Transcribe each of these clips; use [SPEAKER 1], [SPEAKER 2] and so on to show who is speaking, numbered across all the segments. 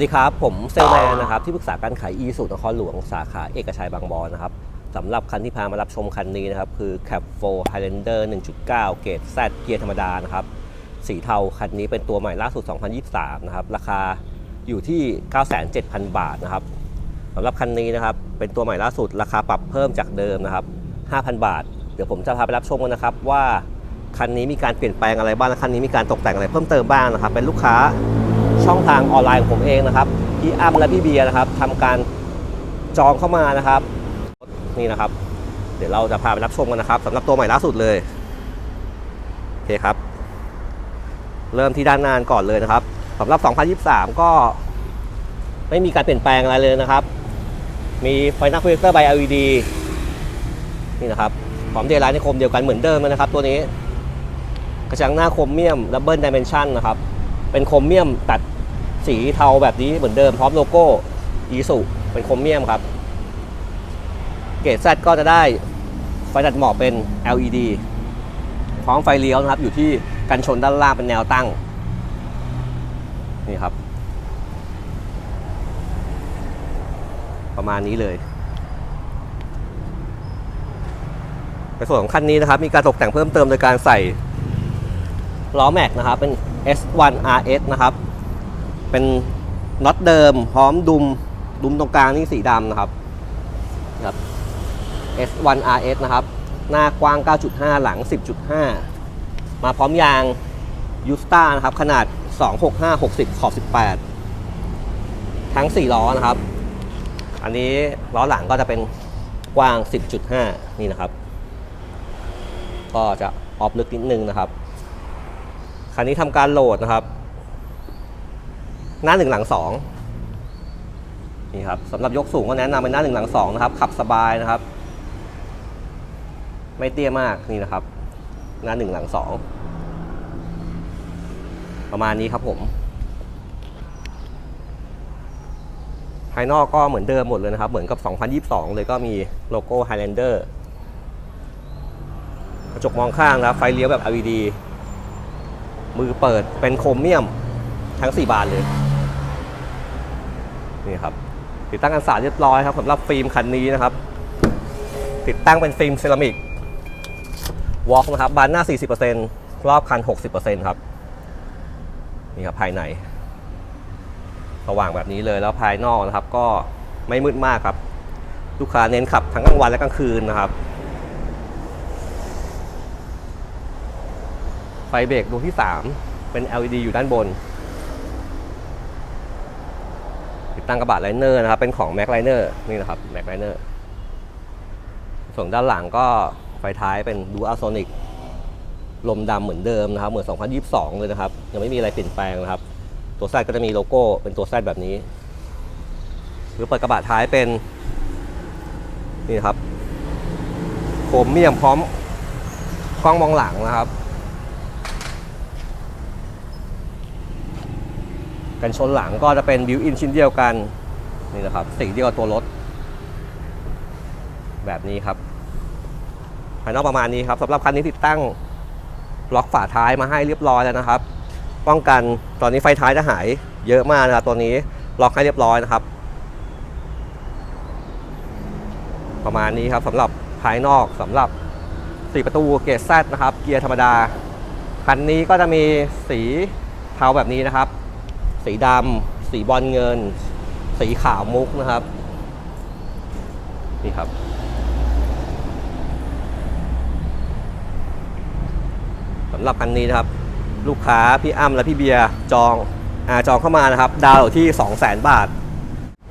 [SPEAKER 1] วัสดีครับ ผมเซลแมนนะครับที่ปรึกษาการขายอีสุนครหลวงสาขาเอกชัยบางบอนนะครับสำหรับคันที่พามารับชมคันนี้นะครับ คือ Cap 4 Highlander 1.9 เกรด Z เกียร์ธรรมดานะครับ สีเทาคันนี้เป็นตัวใหม่ล่าสุด 2023 นะครับ ราคาอยู่ที่ 970,000บาทนะครับสำหรับคันนี้นะครับ เป็นตัวใหม่ล่าสุดราคาปรับเพิ่มจากเดิมนะครับ 5,000 บาท เดี๋ยวผมจะพาไปรับชมกันนะครับว่าคันนี้มีการเปลี่ยนแปลงอะไรบ้างและคันนี้มีการตกแต่งอะไรเพิ่มเติมบ้างนะครับ เป็นลูกค้า ช่องทางออนไลน์ของผมเองนะครับพี่อ้ำและพี่เบียร์นะครับทำการจองเข้ามานะครับนี่นะครับ เดี๋ยวเราจะพาไปรับชมกันนะครับสำหรับตัวใหม่ล่าสุดเลยโอเคครับ เริ่มที่ด้านหน้าก่อนเลยนะครับสำหรับ 2023 ก็ไม่มีการเปลี่ยนแปลงอะไรเลยนะครับ มีไฟหน้าโปรเจคเตอร์ไบ LED นี่นะครับพร้อมเดลไลท์ในคมเดียวกันเหมือนเดิมนะครับ ตัวนี้ กระจังหน้าโครเมียมดับเบิลดิเมนชันนะครับ เป็นโครเมียมตัด สีเทาแบบนี้เหมือนเดิมพร้อมโลโก้อีสุเป็นโครเมียมครับ เกรด Z ก็จะได้ไฟตัดหมอกเป็น LED พร้อมไฟเลี้ยวนะครับ อยู่ที่กันชนด้านล่างเป็นแนวตั้ง นี่ครับ ประมาณนี้เลยในส่วนของคันนี้นะครับ มีการตกแต่งเพิ่มเติมโดยการใส่ล้อแม็กนะครับ เป็น S1 RS นะครับ เป็นน็อตเดิม พร้อมดุม ดุมตรงกลางนี่สีดำนะครับครับ S1 RS นะครับ หน้ากว้าง 9.5 หลัง 10.5 มาพร้อมยางยูสตานะครับ ขนาด 265 60 ขอบ 18 ทั้ง 4 ล้อนะครับ อันนี้ล้อหลังก็จะเป็นกว้าง 10.5 นี่นะครับ ก็จะออฟลึกนิดนึงนะครับ คันนี้ทำการโหลดนะครับ หน้าหนึ่งหลังสองนี่ครับสำหรับยกสูงก็แนะนำเป็นหน้าหนึ่งหลังสองนะครับ ขับสบายนะครับ ไม่เตี้ยมากนี่นะครับ หน้าหนึ่งหลังสองประมาณนี้ครับผม ภายนอกก็เหมือนเดิมหมดเลยนะครับ เหมือนกับ 2022 เลยก็มีโลโก้ Highlander กระจกมองข้างนะครับ ไฟเลี้ยวแบบ LED มือเปิดเป็นโครเมียมทั้ง 4 บานเลย นี่ครับติดตั้งกันสาดเรียบร้อยครับสำหรับฟิล์มคันนี้นะครับ ติดตั้งเป็นฟิล์มเซรามิกวอล์กนะครับบานหน้า 40%รอบคัน 60%ครับนี่ครับภายในสว่างแบบนี้เลยแล้วภายนอกนะครับ ก็ไม่มืดมากครับ ลูกค้าเน้นขับทั้งกลางวันและกลางคืนนะครับ ไฟเบรกดวงที่ 3 เป็น LED อยู่ด้านบน ตั้งกระบะไลเนอร์นะครับ เป็นของ Mac Liner นี่นะครับ Mac Liner ส่วนด้านหลังก็ไฟท้ายเป็น Dual Sonic ลมดำเหมือนเดิมนะครับ เหมือน 2022 เลยนะครับ ยังไม่มีอะไรเปลี่ยนแปลงนะครับ ตัวแซดก็จะมีโลโก้เป็นตัวแซดแบบนี้ หรือเปิดกระบะท้ายเป็น นี่นครับโครเมียมพร้อมกล้องมองหลังนะครับ กันชนหลังก็จะเป็นบิวอินชิ้นเดียวกันนี่นะครับสีเดียวกับตัวรถ แบบนี้ครับภายนอกประมาณนี้ครับสำหรับคันนี้ติดตั้งล็อกฝาท้ายมาให้เรียบร้อยแล้วนะครับ ป้องกันตอนนี้ไฟท้ายจะหายเยอะมากนะครับตัวนี้ล็อกให้เรียบร้อยนะครับ ประมาณนี้ครับสำหรับภายนอกสำหรับ4ประตูเกรดแซนะครับ เกียร์ธรรมดา คันนี้ก็จะมีสีเทาแบบนี้นะครับ สีดำสีบอลเงิน สีขาวมุกนะครับ นี่ครับ สำหรับคันนี้นะครับ ลูกค้าพี่อ้ำและพี่เบียร์จองอาจองเข้ามานะครับ ดาวที่ 200,000 บาท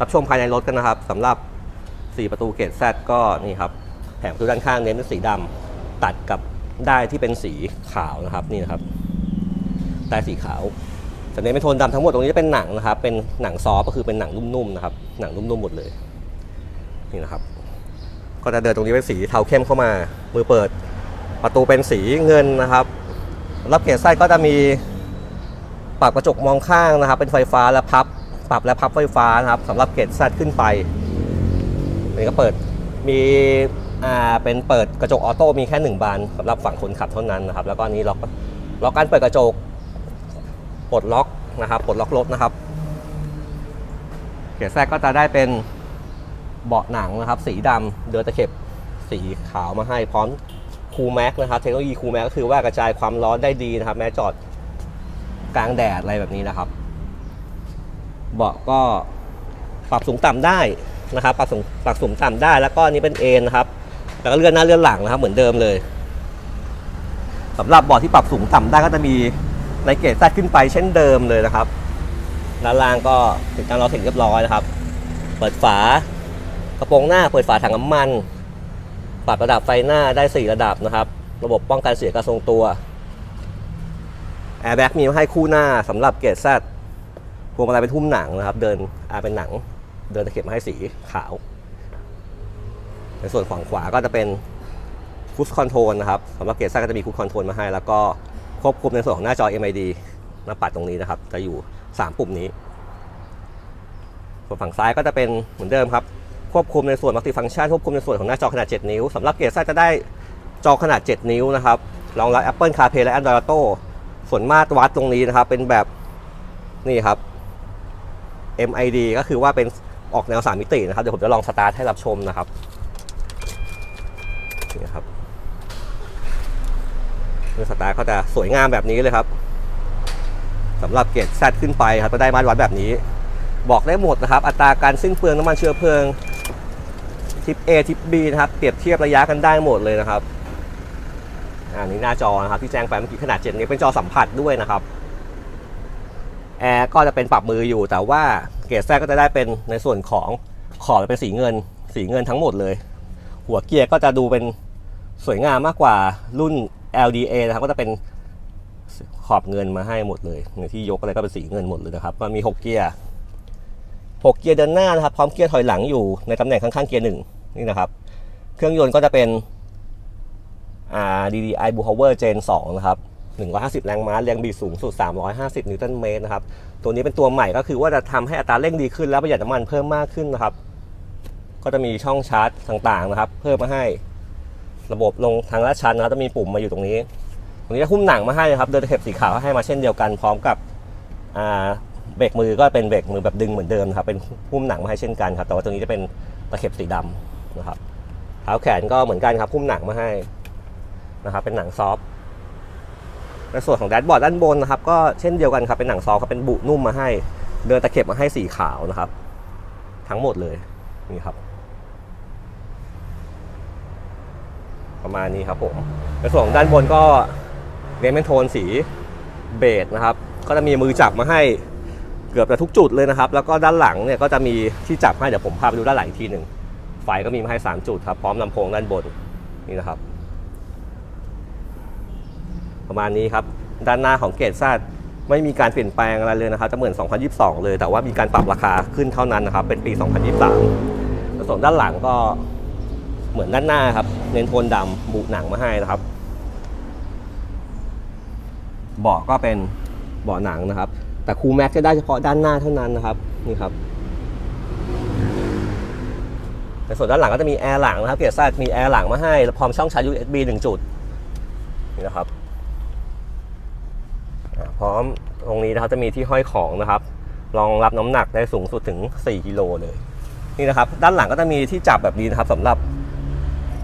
[SPEAKER 1] รับชมภายในรถกันนะครับสำหรับ 4 ประตูเกรดแซก็นี่ครับแถมประตูด้านข้างเน้นเป็นสีดำตัดกับได้ที่เป็นสีขาวนะครับนี่นะครับ ได้สีขาว แต่เน้นเป็นโทนดำทั้งหมดตรงนี้จะเป็นหนังนะครับ เป็นหนังซอฟก็คือเป็นหนังนุ่มๆนะครับ หนังนุ่มๆหมดเลย นี่นะครับ ก็จะเดินตรงนี้เป็นสีเทาเข้มเข้ามา มือเปิด ประตูเป็นสีเงินนะครับ รับเกรดไส้ก็จะมีปรับกระจกมองข้างนะครับ เป็นไฟฟ้าและพับ ปรับและพับไฟฟ้านะครับสำหรับเกรดไส้ขึ้นไปนี่ก็เปิด มีอ่า เป็นเปิดกระจกออโต้มีแค่หนึ่งบานสำหรับฝั่งคนขับเท่านั้นนะครับ แล้วก็อันนี้ล็อก ล็อกการเปิดกระจก ปลดล็อกนะครับปลดล็อกรถนะครับเกียร์แซดก็จะได้เป็นเบาะหนังนะครับ สีดำเดือตะเข็บสีขาวมาให้พร้อมคูลแม็กนะครับเทคโนโลยีคูลแม็กก็คือว่ากระจายความร้อนได้ดีนะครับ แม้จอดกลางแดดอะไรแบบนี้นะครับ เบาะก็ปรับสูงต่ำได้นะครับปรับสูงปรับสูงต่ำได้แล้วก็นี้เป็นเอ็นนะครับ แล้วก็เลื่อนหน้าเลื่อนหลังนะครับ เหมือนเดิมเลยสำหรับเบาะที่ปรับสูงต่ำได้ก็จะมี ในเกจแซดขึ้นไปเช่นเดิมเลยนะครับด้านล่างก็ติดตั้งล้อเทคเรียบร้อยนะครับ เปิดฝากระโปรงหน้าเปิดฝาถังน้ำมัน ปรับระดับไฟหน้าได้ 4 ระดับนะครับ ระบบป้องกันเสียกระทรงตัวแอร์แบ็กมีมาให้คู่หน้าสำหรับเกจแซดพวงมาลัยเป็นทุ่มหนังนะครับ เดินอาเป็นหนัง เดินตะเข็บมาให้สีขาว ในส่วนฝั่งขวาก็จะเป็นคูสคอนโทรลนะครับสำหรับเกจแซดก็จะมีคูสคอนโทรลมาให้แล้วก็ ควบคุมในส่วนของหน้าจอ MID หน้าปัดตรงนี้นะครับ จะอยู่ 3 ปุ่มนี้ ส่วนฝั่งซ้ายก็จะเป็นเหมือนเดิมครับ ควบคุมในส่วนมัลติฟัง c t ชันควบคุมในส่วนของหน้าจอขนาด 7 นิ้วสำหรับเกจแซดจะได้จอขนาด 7 นิ้วนะครับรองรับ Apple CarPlay และ Android Auto ส่วนมาตรวัดตรงนี้นะครับ เป็นแบบนี่ครับ MID ก็คือว่าเป็นออกแนว 3 มิตินะครับ เดี๋ยวผมจะลองสตาร์ทให้รับชมนะครับนี่ครับ เมื่อสตาร์ทก็จะสวยงามแบบนี้เลยครับสำหรับเกจแซดขึ้นไปครับจะได้มาตรวัดแบบนี้ บอกได้หมดนะครับ อัตราการสิ้นเปลืองน้ำมันเชื้อเพลิงทิป A ทิป B นะครับเปรียบเทียบระยะกันได้หมดเลยนะครับอันนี้หน้าจอนะครับที่แจ้งไปเมื่อกี้ขนาด7นิ้วเป็นจอสัมผัสด้วยนะครับแอร์ก็จะเป็นปรับมืออยู่ แต่ว่าเกรดแซก็จะได้เป็นในส่วนของขอบเป็นสีเงิน สีเงินทั้งหมดเลย หัวเกียร์ก็จะดูเป็นสวยงามมากกว่ารุ่น LDA นะครับก็จะเป็นขอบเงินมาให้หมดเลยที่ยกอะไรก็เป็นสีเงินหมดเลยนะครับก็มี 6 เกียร์ 6 เกียร์เดินหน้านะครับพร้อมเกียร์ถอยหลังอยู่ในตำแหน่งข้างๆเกียร์หนึ่งนี่นะครับ เครื่องยนต์ก็จะเป็นอ่า DDI b u h o w e r Gen 2 นะครับ 150 แรงม้าแรงบิดสูงสุด 350 นิวตันเมตรนะครับ ตัวนี้เป็นตัวใหม่ก็คือว่าจะทำให้อัตราเร่งดีขึ้นและประหยัดน้ำมันเพิ่มมากขึ้นนะครับ ก็จะมีช่องชาร์จต่างๆนะครับ เพิ่มมาให้ ระบบลงทางลาดชันนะครับจะมีปุ่มมาอยู่ตรงนี้ ตรงนี้จะหุ้มหนังมาให้นะครับเดินตะเข็บสีขาวให้มาเช่นเดียวกันพร้อมกับเบรกมือก็เป็นเบรกมือแบบดึงเหมือนเดิมครับเป็นหุ้มหนังมาให้เช่นกันครับแต่ว่าตัวนี้จะเป็นตะเข็บสีดำนะครับเท้าแขนก็เหมือนกันครับหุ้มหนังมาให้นะครับเป็นหนังซอฟต์ในส่วนของแดชบอร์ดด้านบนนะครับก็เช่นเดียวกันครับเป็นหนังซอฟต์ครับเป็นบุนุ่มมาให้ เดินตะเข็บมาให้สีขาวนะครับ ทั้งหมดเลยนี่ครับ ประมาณนี้ครับผมในส่วนของด้านบนก็เน้นเป็นโทนสีเบจนะครับ ก็จะมีมือจับมาให้เกือบจะทุกจุดเลยนะครับ แล้วก็ด้านหลังเนี่ยก็จะมีที่จับให้เดี๋ยวผมพาไปดูด้านหลังอีกทีหนึ่งไฟก็มีมาให้ 3 จุดครับ พร้อมลำโพงด้านบนนี่นะครับ ประมาณนี้ครับ ด้านหน้าของเกตซัดไม่มีการเปลี่ยนแปลงอะไรเลยนะครับ จะเหมือน 2022 เลย แต่ว่ามีการปรับราคาขึ้นเท่านั้นนะครับ เป็นปี 2023ส่วนด้านหลังก็ เหมือนด้านหน้าครับ เน้นโทนดำบุหนังมาให้นะครับเบาะก็เป็นเบาะหนังนะครับ แต่คูแม็กจะได้เฉพาะด้านหน้าเท่านั้นนะครับนี่ครับในส่วนด้านหลังก็จะมีแอร์หลังนะครับเกียร์ซัดมีแอร์หลังมาให้พร้อมช่องชาร์จ USB 1 จุดนี่นะครับพร้อมตรงนี้นะครับจะมีที่ห้อยของนะครับรองรับน้ำหนักได้สูงสุดถึง 4 กิโลเลย นี่นะครับ ด้านหลังก็จะมีที่จับแบบนี้นะครับสำหรับ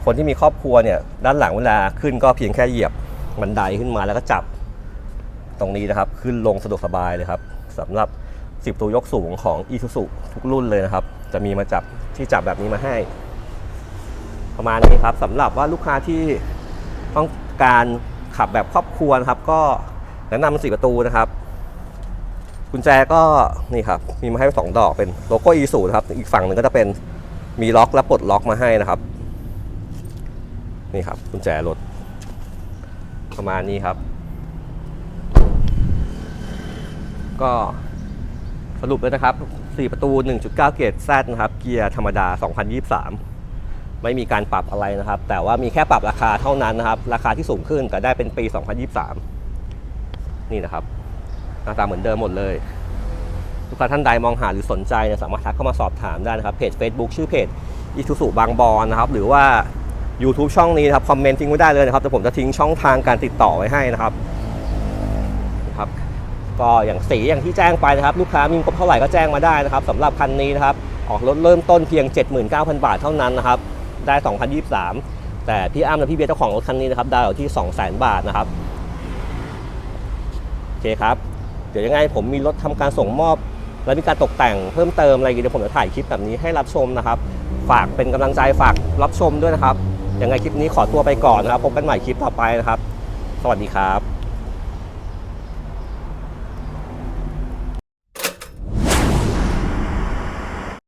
[SPEAKER 1] คนที่มีครอบครัวเนี่ยด้านหลังเวลาขึ้นก็เพียงแค่เหยียบบันไดขึ้นมาแล้วก็จับตรงนี้นะครับ ขึ้นลงสะดวกสบายเลยครับสำหรับ 10 ตัวยกสูงของ i s u z u ทุกรุ่นเลยนะครับ จะมีมาจับที่จับแบบนี้มาให้ ประมาณนี้ครับสำหรับว่าลูกค้าที่ต้องการขับแบบครอบครัวนะครับ ก็แนะนำสี่ประตูนะครับกุญแจก็นี่ครับมีมาให้สองดอกเป็นโลโก้ e สูนะครับ อีกฝั่งหนึ่งก็จะเป็นมีล็อกและปลดล็อกมาให้นะครับ นี่ครับกุญแจรถ ประมาณนี้ครับ ก็สรุปเลยนะครับ 4 ประตู 1.9 เกรดนะครับ เกียร์ธรรมดา 2023 ไม่มีการปรับอะไรนะครับ แต่ว่ามีแค่ปรับราคาเท่านั้นนะครับ ราคาที่สูงขึ้นแต่ได้เป็นปี 2023 นี่นะครับ หน้าตาเหมือนเดิมหมดเลย ลูกค้าท่านใดมองหาหรือสนใจเนี่ยสามารถทักเข้ามาสอบถามได้นะครับ เพจ Facebook ชื่อเพจอีทูสุบางบอนนะครับ หรือว่า YouTube ช่องนี้นะครับคอมเมนต์ทิ้งไว้ได้เลยนะครับแต่ผมจะทิ้งช่องทางการติดต่อไว้ให้นะครับนะครับ ก็อย่างสีอย่างที่แจ้งไปนะครับ ลูกค้ามีงบเท่าไหร่ก็แจ้งมาได้นะครับสำหรับคันนี้นะครับออกรถเริ่มต้นเพียง 79,000 บาทเท่านั้นนะครับได้ 2023 แต่พี่อ้ำและพี่เบียร์เจ้าของรถคันนี้นะครับได้อยู่ที่ 200,000 บาทนะครับโอเคครับเดี๋ยวยังไงผมมีรถทำการส่งมอบ และมีการตกแต่งเพิ่มเติมอะไรอย่างเงี้ยเดี๋ยวผมจะถ่ายคลิปแบบนี้ให้รับชมนะครับ ฝากเป็นกำลังใจฝากรับชมด้วยนะครับ ยังไงคลิปนี้ขอตัวไปก่อนนะครับพบกันใหม่คลิปต่อไปนะครับ สวัสดีครับ